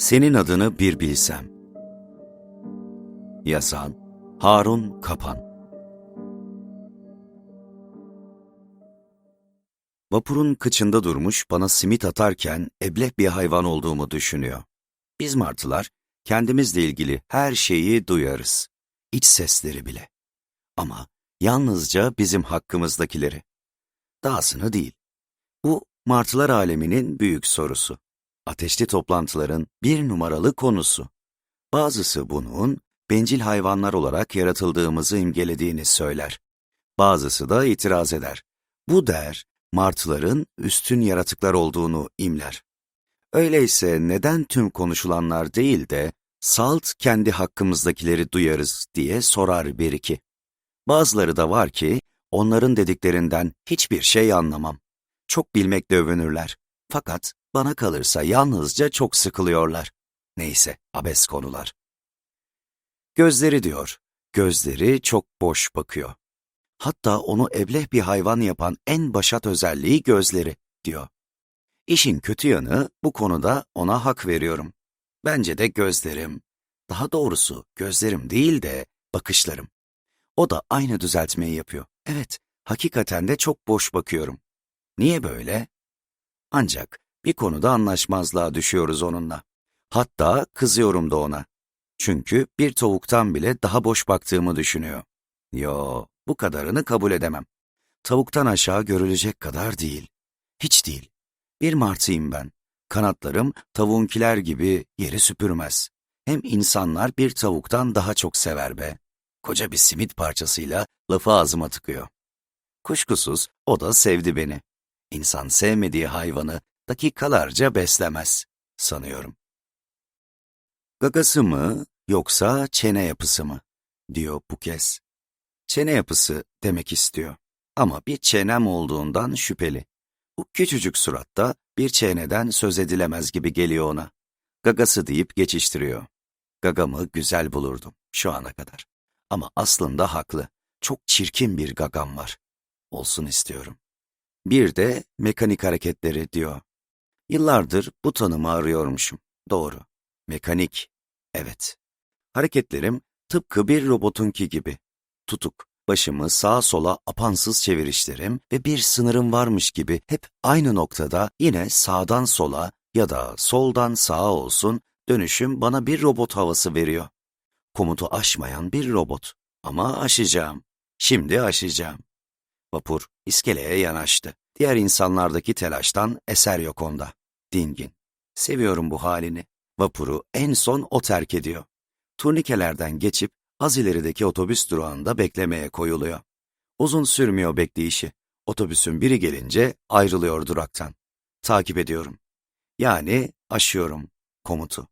Senin adını bir bilsem. Yazan Harun Kapan Vapurun kıçında durmuş bana simit atarken ebleh bir hayvan olduğumu düşünüyor. Biz martılar kendimizle ilgili her şeyi duyarız. İç sesleri bile. Ama yalnızca bizim hakkımızdakileri. Dahasını değil. Bu martılar aleminin büyük sorusu. Ateşli toplantıların bir numaralı konusu. Bazısı bunun bencil hayvanlar olarak yaratıldığımızı imgelediğini söyler. Bazısı da itiraz eder. Bu der, martıların üstün yaratıklar olduğunu imler. Öyleyse neden tüm konuşulanlar değil de salt kendi hakkımızdakileri duyarız diye sorar bir iki. Bazıları da var ki onların dediklerinden hiçbir şey anlamam. Çok bilmekle övünürler. Fakat bana kalırsa yalnızca çok sıkılıyorlar. Neyse, abes konular. Gözleri diyor, gözleri çok boş bakıyor. Hatta onu ebleh bir hayvan yapan en başat özelliği gözleri, diyor. İşin kötü yanı bu konuda ona hak veriyorum. Bence de gözlerim, daha doğrusu gözlerim değil de bakışlarım. O da aynı düzeltmeyi yapıyor. Evet, hakikaten de çok boş bakıyorum. Niye böyle? Ancak bir konuda anlaşmazlığa düşüyoruz onunla. Hatta kızıyorum da ona. Çünkü bir tavuktan bile daha boş baktığımı düşünüyor. Yo, bu kadarını kabul edemem. Tavuktan aşağı görülecek kadar değil. Hiç değil. Bir martıyım ben. Kanatlarım tavuğunkiler gibi yeri süpürmez. Hem insanlar bir tavuktan daha çok sever be. Koca bir simit parçasıyla lafı ağzıma tıkıyor. Kuşkusuz o da sevdi beni. İnsan sevmediği hayvanı dakikalarca beslemez, sanıyorum. Gagası mı yoksa çene yapısı mı? diyor bu kez. Çene yapısı demek istiyor. Ama bir çenem olduğundan şüpheli. Bu küçücük suratta bir çeneden söz edilemez gibi geliyor ona. Gagası deyip geçiştiriyor. Gagamı güzel bulurdum şu ana kadar. Ama aslında haklı. Çok çirkin bir gagam var. Olsun istiyorum. Bir de mekanik hareketleri diyor. Yıllardır bu tanımı arıyormuşum. Doğru. Mekanik. Evet. Hareketlerim tıpkı bir robotunki gibi. Tutuk, başımı sağa sola apansız çevirişlerim ve bir sınırım varmış gibi hep aynı noktada yine sağdan sola ya da soldan sağa olsun dönüşüm bana bir robot havası veriyor. Komutu aşmayan bir robot. Ama aşacağım. Şimdi aşacağım. Vapur iskeleye yanaştı. Diğer insanlardaki telaştan eser yok onda. Dingin. Seviyorum bu halini. Vapuru en son o terk ediyor. Turnikelerden geçip az ilerideki otobüs durağında beklemeye koyuluyor. Uzun sürmüyor bekleyişi. Otobüsün biri gelince ayrılıyor duraktan. Takip ediyorum. Yani aşıyorum komutu.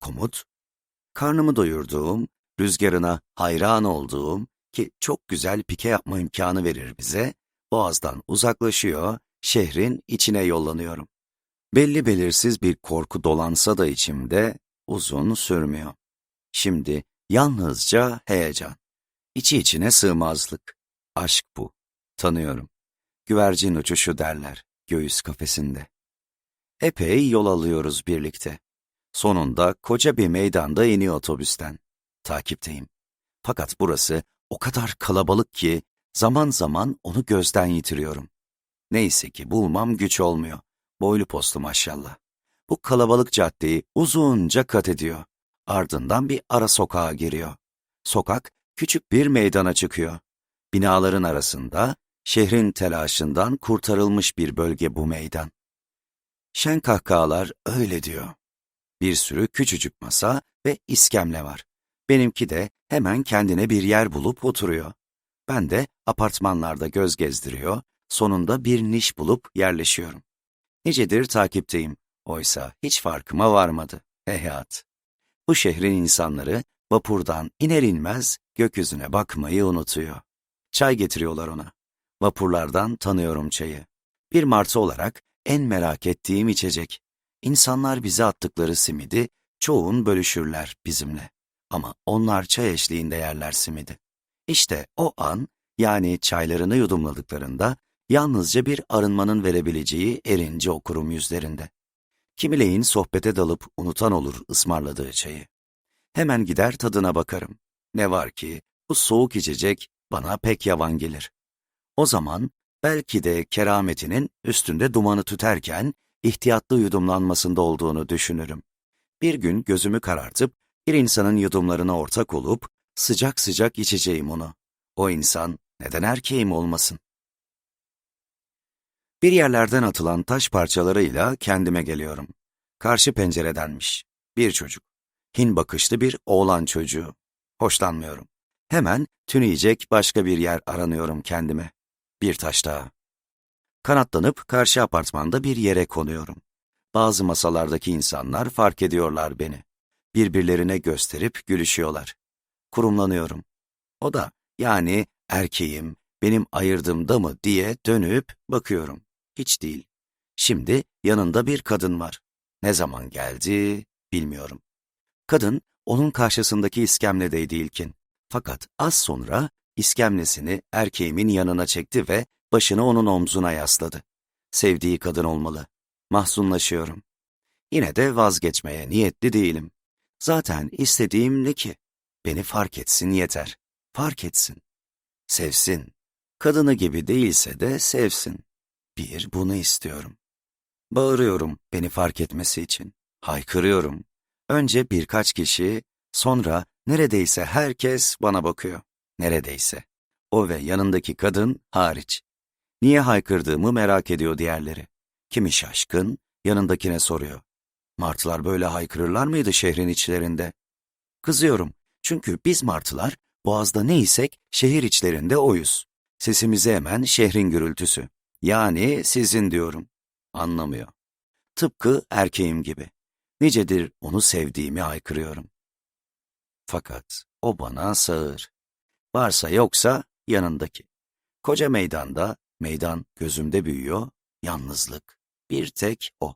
Komut? Karnımı doyurduğum, rüzgarına hayran olduğum ki çok güzel pike yapma imkanı verir bize, boğazdan uzaklaşıyor, şehrin içine yollanıyorum. Belli belirsiz bir korku dolansa da içimde uzun sürmüyor. Şimdi yalnızca heyecan. İçi içine sığmazlık. Aşk bu. Tanıyorum. Güvercin uçuşu derler göğüs kafesinde. Epey yol alıyoruz birlikte. Sonunda koca bir meydanda iniyor otobüsten. Takipteyim. Fakat burası o kadar kalabalık ki zaman zaman onu gözden yitiriyorum. Neyse ki bulmam güç olmuyor. Boylu postlu maşallah. Bu kalabalık caddeyi uzunca kat ediyor. Ardından bir ara sokağa giriyor. Sokak küçük bir meydana çıkıyor. Binaların arasında şehrin telaşından kurtarılmış bir bölge bu meydan. Şen kahkahalar öyle diyor. Bir sürü küçücük masa ve iskemle var. Benimki de hemen kendine bir yer bulup oturuyor. Ben de apartmanlarda göz gezdiriyor, sonunda bir niş bulup yerleşiyorum. Nicedir takipteyim. Oysa hiç farkıma varmadı. Heyhat. Bu şehrin insanları vapurdan iner inmez gökyüzüne bakmayı unutuyor. Çay getiriyorlar ona. Vapurlardan tanıyorum çayı. Bir martı olarak en merak ettiğim içecek. İnsanlar bize attıkları simidi çoğun bölüşürler bizimle. Ama onlar çay eşliğinde yerler simidi. İşte o an yani çaylarını yudumladıklarında yalnızca bir arınmanın verebileceği erinci okurum yüzlerinde. Kimileyin sohbete dalıp unutan olur ısmarladığı çayı. Hemen gider tadına bakarım. Ne var ki bu soğuk içecek bana pek yavan gelir. O zaman belki de kerametinin üstünde dumanı tüterken ihtiyatlı yudumlanmasında olduğunu düşünürüm. Bir gün gözümü karartıp bir insanın yudumlarına ortak olup sıcak sıcak içeceğim onu. O insan neden erkeğim olmasın? Bir yerlerden atılan taş parçalarıyla kendime geliyorum. Karşı penceredenmiş. Bir çocuk. Hin bakışlı bir oğlan çocuğu. Hoşlanmıyorum. Hemen tüneyecek başka bir yer aranıyorum kendime. Bir taş daha. Kanatlanıp karşı apartmanda bir yere konuyorum. Bazı masalardaki insanlar fark ediyorlar beni. Birbirlerine gösterip gülüşüyorlar. Kurumlanıyorum. O da yani erkeğim, benim ayırdığımda mı diye dönüp bakıyorum. Hiç değil. Şimdi yanında bir kadın var. Ne zaman geldi bilmiyorum. Kadın onun karşısındaki iskemledeydi ilkin. Fakat az sonra iskemlesini erkeğimin yanına çekti ve başını onun omzuna yasladı. Sevdiği kadın olmalı. Mahzunlaşıyorum. Yine de vazgeçmeye niyetli değilim. Zaten istediğim ne ki? Beni fark etsin yeter. Fark etsin. Sevsin. Kadını gibi değilse de sevsin. Bir bunu istiyorum. Bağırıyorum beni fark etmesi için. Haykırıyorum. Önce birkaç kişi, sonra neredeyse herkes bana bakıyor. Neredeyse. O ve yanındaki kadın hariç. Niye haykırdığımı merak ediyor diğerleri. Kimi şaşkın, yanındakine soruyor. Martılar böyle haykırırlar mıydı şehrin içlerinde? Kızıyorum. Çünkü biz martılar boğazda neysek şehir içlerinde oyuz. Sesimize hemen şehrin gürültüsü. Yani sizin diyorum. Anlamıyor. Tıpkı erkeğim gibi. Nicedir onu sevdiğimi haykırıyorum. Fakat o bana sağır. Varsa yoksa yanındaki. Koca meydanda, meydan gözümde büyüyor, yalnızlık. Bir tek o.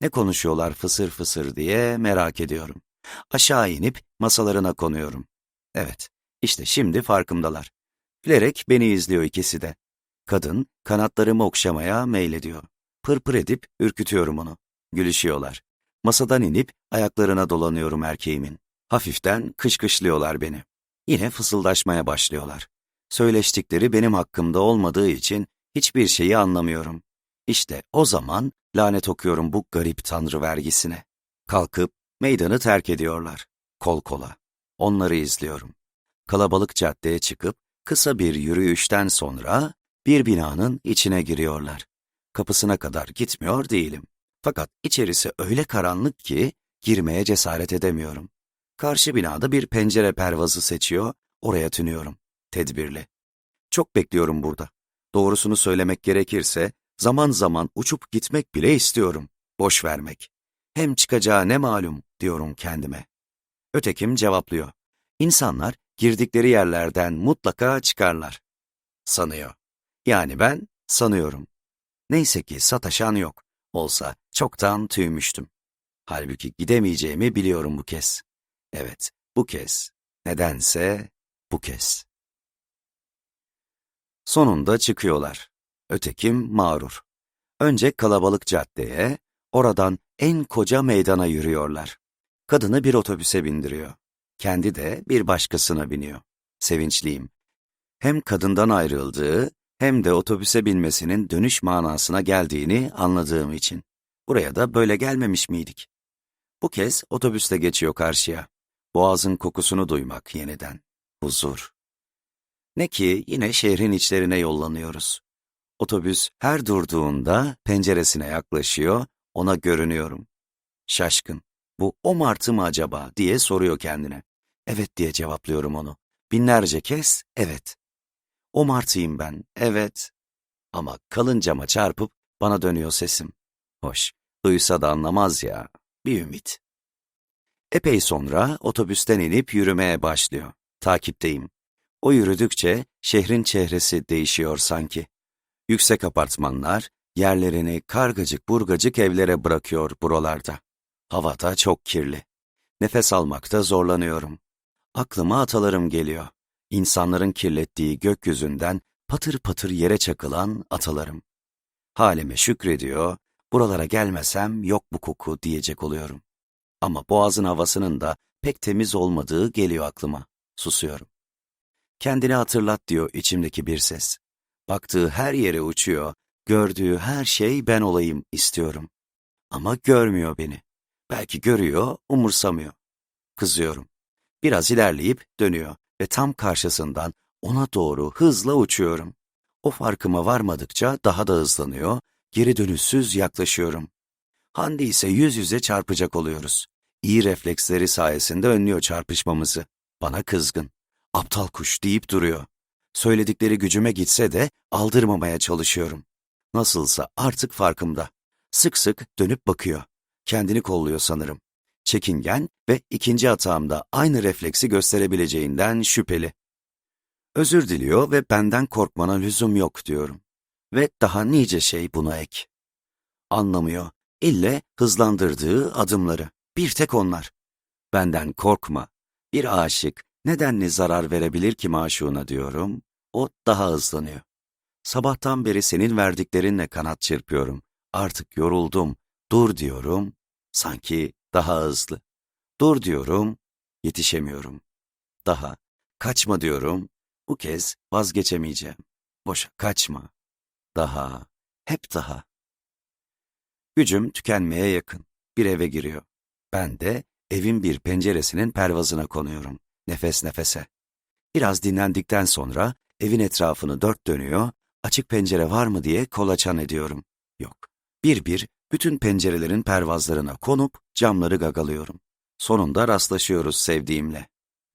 Ne konuşuyorlar fısır fısır diye merak ediyorum. Aşağı inip masalarına konuyorum. Evet, işte şimdi farkımdalar. Gülerek beni izliyor ikisi de. Kadın kanatlarımı okşamaya meylediyor. Pırpır edip ürkütüyorum onu. Gülüşüyorlar. Masadan inip ayaklarına dolanıyorum erkeğimin. Hafiften kışkışlıyorlar beni. Yine fısıldaşmaya başlıyorlar. Söyleştikleri benim hakkımda olmadığı için hiçbir şeyi anlamıyorum. İşte o zaman lanet okuyorum bu garip tanrı vergisine. Kalkıp meydanı terk ediyorlar. Kol kola. Onları izliyorum. Kalabalık caddeye çıkıp kısa bir yürüyüşten sonra bir binanın içine giriyorlar. Kapısına kadar gitmiyor değilim. Fakat içerisi öyle karanlık ki girmeye cesaret edemiyorum. Karşı binada bir pencere pervazı seçiyor, oraya tünüyorum. Tedbirli. Çok bekliyorum burada. Doğrusunu söylemek gerekirse zaman zaman uçup gitmek bile istiyorum. Boş vermek. Hem çıkacağı ne malum diyorum kendime. Ötekim cevaplıyor. İnsanlar girdikleri yerlerden mutlaka çıkarlar. Sanıyor. Yani ben sanıyorum. Neyse ki sataşan yok. Olsa çoktan tüymüştüm. Halbuki gidemeyeceğimi biliyorum bu kez. Evet, bu kez. Nedense bu kez. Sonunda çıkıyorlar. Ötekim mağrur. Önce kalabalık caddeye, oradan en koca meydana yürüyorlar. Kadını bir otobüse bindiriyor. Kendi de bir başkasına biniyor. Sevinçliyim. Hem kadından ayrıldığı hem de otobüse binmesinin dönüş manasına geldiğini anladığım için. Buraya da böyle gelmemiş miydik? Bu kez otobüste geçiyor karşıya. Boğazın kokusunu duymak yeniden. Huzur. Ne ki yine şehrin içlerine yollanıyoruz. Otobüs her durduğunda penceresine yaklaşıyor, ona görünüyorum. Şaşkın. Bu o martı mı acaba diye soruyor kendine. Evet diye cevaplıyorum onu. Binlerce kez evet. O martıyım ben, evet. Ama kalın cama çarpıp bana dönüyor sesim. Hoş, duysa da anlamaz ya. Bir ümit. Epey sonra otobüsten inip yürümeye başlıyor. Takipteyim. O yürüdükçe şehrin çehresi değişiyor sanki. Yüksek apartmanlar yerlerini kargacık burgacık evlere bırakıyor buralarda. Hava da çok kirli. Nefes almakta zorlanıyorum. Aklıma atalarım geliyor. İnsanların kirlettiği gökyüzünden patır patır yere çakılan atalarım. Halime şükrediyor, Buralara gelmesem yok bu koku diyecek oluyorum. Ama boğazın havasının da pek temiz olmadığı geliyor aklıma. Susuyorum. Kendini hatırlat diyor içimdeki bir ses. Baktığı her yere uçuyor, gördüğü her şey ben olayım istiyorum. Ama görmüyor beni. Belki görüyor, umursamıyor. Kızıyorum. Biraz ilerleyip dönüyor ve tam karşısından ona doğru hızla uçuyorum. O farkıma varmadıkça daha da hızlanıyor, geri dönüşsüz yaklaşıyorum. Hande ise yüz yüze çarpacak oluyoruz. İyi refleksleri sayesinde önlüyor çarpışmamızı. Bana kızgın. Aptal kuş deyip duruyor. Söyledikleri gücüme gitse de aldırmamaya çalışıyorum. Nasılsa artık farkımda. Sık sık dönüp bakıyor. Kendini kolluyor sanırım. Çekingen ve ikinci hatamda aynı refleksi gösterebileceğinden şüpheli. Özür diliyor ve benden korkmana lüzum yok diyorum. Ve daha nice şey buna ek. Anlamıyor. İlle hızlandırdığı adımları. Bir tek onlar. Benden korkma. Bir aşık nedenli zarar verebilir ki maşuğuna diyorum. O daha hızlanıyor. Sabahtan beri senin verdiklerinle kanat çırpıyorum. Artık yoruldum. Dur diyorum. Sanki daha hızlı. Dur diyorum. Yetişemiyorum. Daha. Kaçma diyorum. Bu kez vazgeçemeyeceğim. Boşa kaçma. Daha. Hep daha. Gücüm tükenmeye yakın. Bir eve giriyor. Ben de evin bir penceresinin pervazına konuyorum. Nefes nefese. Biraz dinlendikten sonra evin etrafını dört dönüyor, açık pencere var mı diye kolaçan ediyorum. Yok. Bir bir bütün pencerelerin pervazlarına konup camları gagalıyorum. Sonunda rastlaşıyoruz sevdiğimle.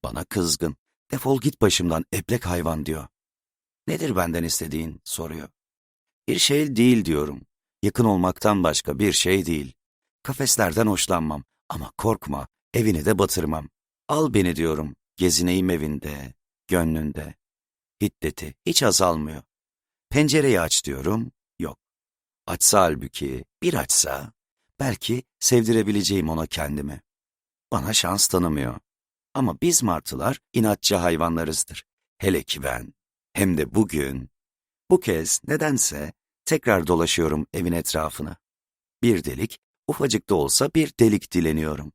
Bana kızgın. Defol git başımdan eplek hayvan diyor. Nedir benden istediğin soruyor. Bir şey değil diyorum. Yakın olmaktan başka bir şey değil. Kafeslerden hoşlanmam ama korkma, evini de batırmam. Al beni diyorum, gezineyim evinde, gönlünde. Hiddeti hiç azalmıyor. Pencereyi aç diyorum. Açsa halbuki, bir açsa, belki sevdirebileceğim ona kendimi. Bana şans tanımıyor. Ama biz martılar inatçı hayvanlarızdır. Hele ki ben. Hem de bugün. Bu kez nedense tekrar dolaşıyorum evin etrafını. Bir delik, ufacık da olsa bir delik dileniyorum.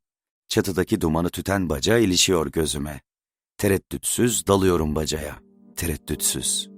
Çatıdaki dumanı tüten baca ilişiyor gözüme. Tereddütsüz dalıyorum bacaya. Tereddütsüz.